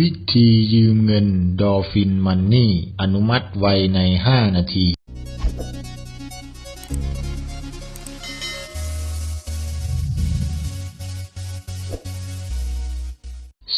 วิธียืมเงินดอฟินมันนี่ อนุมัติไวใน 5 นาที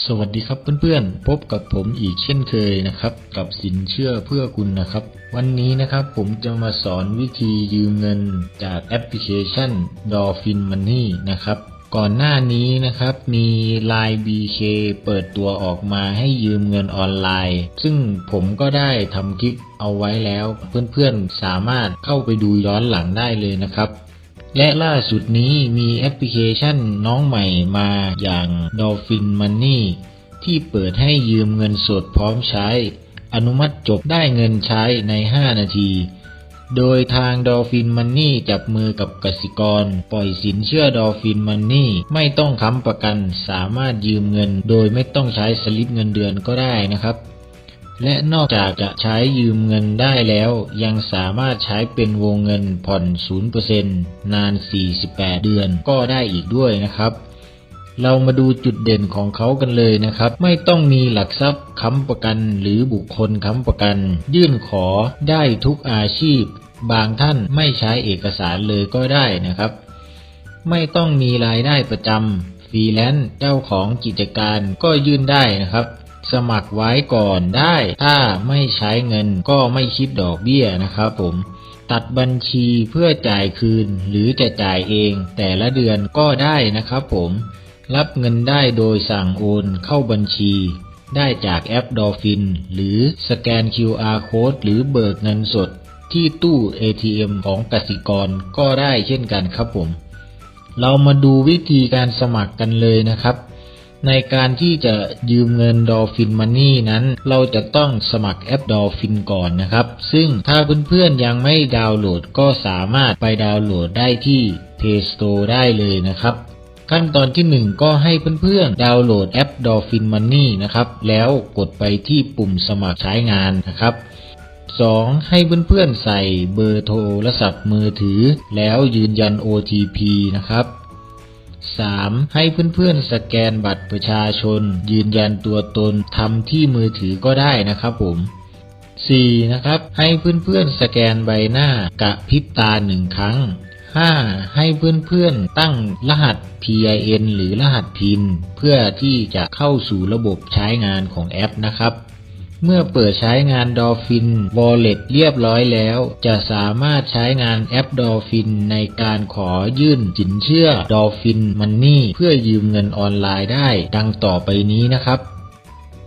สวัสดีครับเพื่อนๆ พบกับผมอีกเช่นเคยนะครับ กับสินเชื่อเพื่อคุณนะครับ วันนี้นะครับผมจะมาสอนวิธียืมเงินจากแอปพลิเคชัน Dolphin Money นะครับ ก่อนหน้านี้นะครับมี Line BK เปิดตัวออกมาให้ยืมเงินออนไลน์ ซึ่งผมก็ได้ทำคลิปเอาไว้แล้ว เพื่อนๆสามารถเข้าไปดูย้อนหลังได้เลยนะครับ และล่าสุดนี้มีแอปพลิเคชันน้องใหม่มาอย่าง Dolphin Money ที่เปิดให้ยืมเงินสดพร้อมใช้ อนุมัติจบได้เงินใช้ใน 5 นาที โดยทาง Dolphin Money จับมือกับกสิกร ปล่อยสินเชื่อ Dolphin Money ไม่ต้องค้ำประกันสามารถยืมเงิน โดยไม่ต้องใช้สลิปเงินเดือนก็ได้นะครับ และนอกจากจะใช้ยืมเงินได้แล้ว ยังสามารถใช้เป็นวงเงินผ่อน 0%นาน 48 เดือนก็ได้อีกด้วยนะครับ เรามาดูจุดเด่นของเขากันเลยนะครับ ไม่ต้องมีหลักทรัพย์ค้ำประกันหรือบุคคลค้ำประกัน ยื่นขอได้ทุกอาชีพ บางท่านไม่ใช้เอกสารเลยก็ได้นะครับ ไม่ต้องมีรายได้ประจำฟรีแลนซ์เจ้าของกิจการก็ยื่นได้นะครับ สมัครไว้ก่อนได้ ถ้าไม่ใช้เงินก็ไม่คิดดอกเบี้ยนะครับผมตัดบัญชีเพื่อจ่ายคืนหรือจะจ่ายเองแต่ละเดือนก็ได้นะครับผม รับเงินได้โดยสั่งโอนเข้าบัญชี ได้จากแอป Dolphin หรือสแกน QR Code หรือเบิกเงินสด ที่ตู้ ATM ของกสิกรก็ได้เช่นกันครับผม เรามาดูวิธีการสมัครกันเลยนะครับ ในการที่จะยืมเงิน Dolphin Money นั้น เราจะต้องสมัครแอป Dolphin ก่อนนะครับ ซึ่งถ้าเพื่อนๆยังไม่ดาวน์โหลดก็สามารถไปดาวน์โหลดได้ที่ Play Store ได้เลยนะครับ ขั้นตอนที่ 1 ก็ให้เพื่อนๆ ดาวน์โหลดแอป Dolphin Money นะครับ แล้วกดไปที่ปุ่มสมัครใช้งานนะครับ 2. ให้เพื่อนๆ ใส่เบอร์โทรศัพท์มือถือ แล้วยืนยัน OTP นะครับ 3. ให้เพื่อนๆ สแกนบัตรประชาชน ยืนยันตัวตนทำที่มือถือก็ได้นะครับผม 4. นะครับ ให้เพื่อนๆ สแกนใบหน้ากะพริบตาหนึ่งครั้ง 5. ให้เพื่อนๆตั้งรหัส PIN หรือรหัสพิน เพื่อที่จะเข้าสู่ระบบใช้งานของแอปนะครับเมื่อเปิดใช้งาน Dolphin Wallet เรียบร้อยแล้ว จะสามารถใช้งานแอป Dolphin ในการขอยื่นสินเชื่อ Dolphin Money เพื่อยืมเงินออนไลน์ได้ ดังต่อไปนี้นะครับ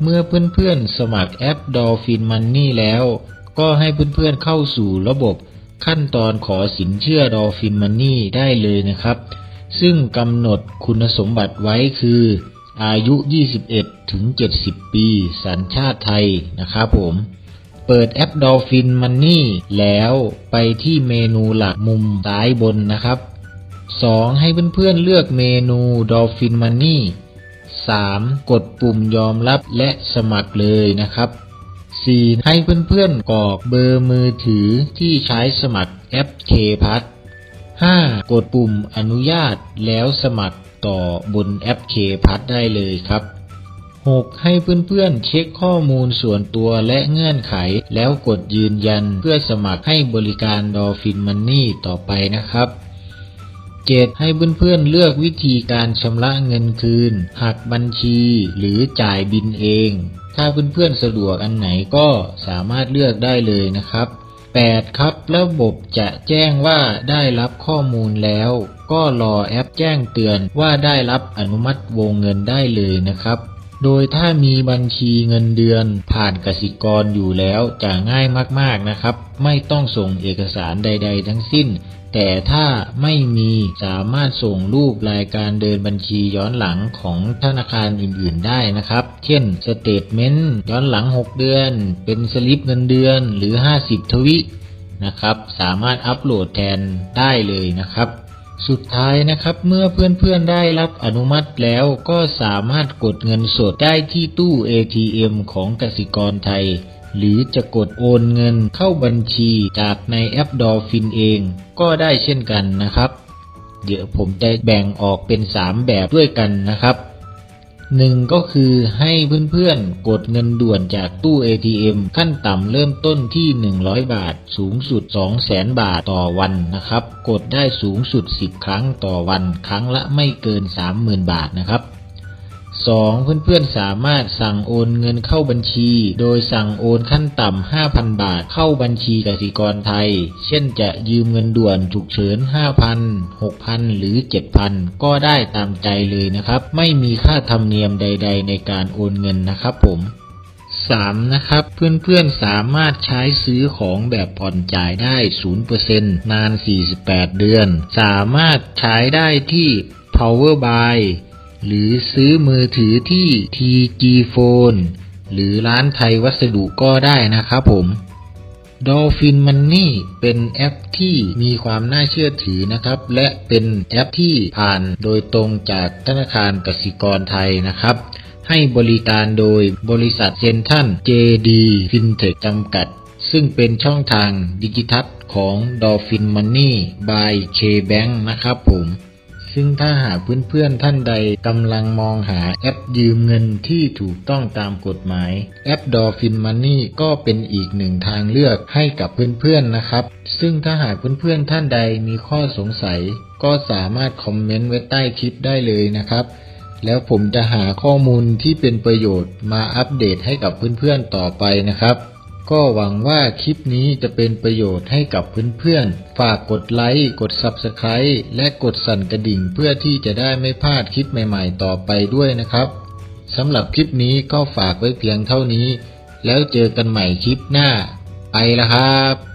เมื่อเพื่อนๆสมัครแอป Dolphin Money แล้ว ก็ให้เพื่อนๆเข้าสู่ระบบ ขั้นตอนขอสินเชื่อ Dolphin Money ได้เลยนะครับ ซึ่งกำหนดคุณสมบัติไว้คือ อายุ 21 ถึง 70 ปี สัญชาติไทยนะครับผม เปิดแอป Dolphin Money แล้วไปที่เมนูหลักมุมซ้ายบนนะครับ 2. ให้เพื่อนๆเลือกเมนู Dolphin Money 3. กดปุ่มยอมรับและสมัครเลยนะครับ 4. ให้เพื่อนๆกรอกเบอร์มือถือที่ใช้สมัครแอป K p a s 5. กดปุ่มอนุญาตแล้วสมัครต่อบนแอป K p a s ได้เลยครับ 6. ให้เพื่อนๆเช็คข้อมูลส่วนตัวและเงื่อนไข แล้วกดยืนยันเพื่อสมัครให้บริการ Dolphin Money ต่อไปนะครับ 7. ให้เพื่อนๆเลือกวิธีการชำระเงินคืน หักบัญชีหรือจ่ายบินเอง ถ้าเพื่อนๆสะดวกอันไหนก็สามารถเลือกได้เลยนะครับ 8. ครับ ระบบจะแจ้งว่าได้รับข้อมูลแล้ว ก็รอแอปแจ้งเตือนว่าได้รับอนุมัติวงเงินได้เลยนะครับ โดยถ้ามีบัญชีเงินเดือนผ่านกสิกรอยู่แล้วจะง่ายมากๆนะครับ ไม่ต้องส่งเอกสารใด ๆ ทั้งสิ้น แต่ถ้าไม่มีสามารถส่งรูปรายการเดินบัญชีย้อนหลังของธนาคารอื่น ๆ ได้นะครับ เช่นสเตทเมนต์ย้อนหลัง 6 เดือน เป็นสลิปเงินเดือนหรือ 50 ทวินะครับ สามารถอัปโหลดแทนได้เลยนะครับ สุดท้ายนะครับเมื่อเพื่อนๆได้รับอนุมัติแล้วก็สามารถกดเงินสดได้ที่ตู้ ATM ของกสิกรไทย หรือจะกดโอนเงินเข้าบัญชีจากในแอปดอฟินเอง ก็ได้เช่นกันนะครับ เดี๋ยวผมจะแบ่งออกเป็น 3 แบบด้วยกันนะครับ หนึ่งก็คือให้เพื่อนๆ กดเงินด่วนจากตู้ ATM ขั้นต่ำเริ่มต้นที่ 100 บาท สูงสุด 200,000 บาทต่อวันนะครับ กดได้สูงสุด 10 ครั้งต่อวัน ครั้งละไม่เกิน 30,000 บาทนะครับ 2. เพื่อนๆสามารถสั่งโอนเงินเข้าบัญชี โดยสั่งโอนขั้นต่ำ 5,000 บาทเข้าบัญชีกสิกรไทย เช่นจะยืมเงินด่วนฉุกเฉิน 5,000 6,000 หรือ 7,000 ก็ได้ตามใจเลยนะครับ ไม่มีค่าธรรมเนียมใด ๆ ในการโอนเงินนะครับผม 3. นะครับ เพื่อนๆ สามารถใช้ซื้อของแบบผ่อนจ่ายได้ 0%นาน 48 เดือน สามารถใช้ได้ที่ Power Buy หรือซื้อมือถือที่ TG Phone หรือร้านไทยวัสดุก็ได้นะครับผม Dolphin Money เป็นแอปที่มีความน่าเชื่อถือนะครับ และเป็นแอปที่ผ่านโดยตรงจากธนาคารกสิกรไทยนะครับ ให้บริการโดยบริษัทเซนทัน JD Fintech จำกัด ซึ่งเป็นช่องทางดิจิทัลของ Dolphin Money by KBank นะครับผม ซึ่งถ้าหากเพื่อนๆท่านใดกำลังมองหาแอปยืมเงินที่ถูกต้องตามกฎหมาย แอป Dolphin Money ก็เป็นอีกหนึ่งทางเลือกให้กับเพื่อนๆนะครับ ซึ่งถ้าหากเพื่อนๆท่านใดมีข้อสงสัย ก็สามารถคอมเมนต์ไว้ใต้คลิปได้เลยนะครับแล้วผมจะหาข้อมูลที่เป็นประโยชน์มาอัปเดตให้กับเพื่อนๆต่อไปนะครับ ก็หวังว่าคลิปนี้จะเป็นประโยชน์ให้กับเพื่อนๆ ฝากกดไลค์ กด Subscribe และกดสั่นกระดิ่งเพื่อที่จะได้ไม่พลาดคลิปใหม่ๆ ต่อไปด้วยนะครับสำหรับคลิปนี้ก็ฝากไว้เพียงเท่านี้ แล้วเจอกันใหม่คลิปหน้า ไปละครับ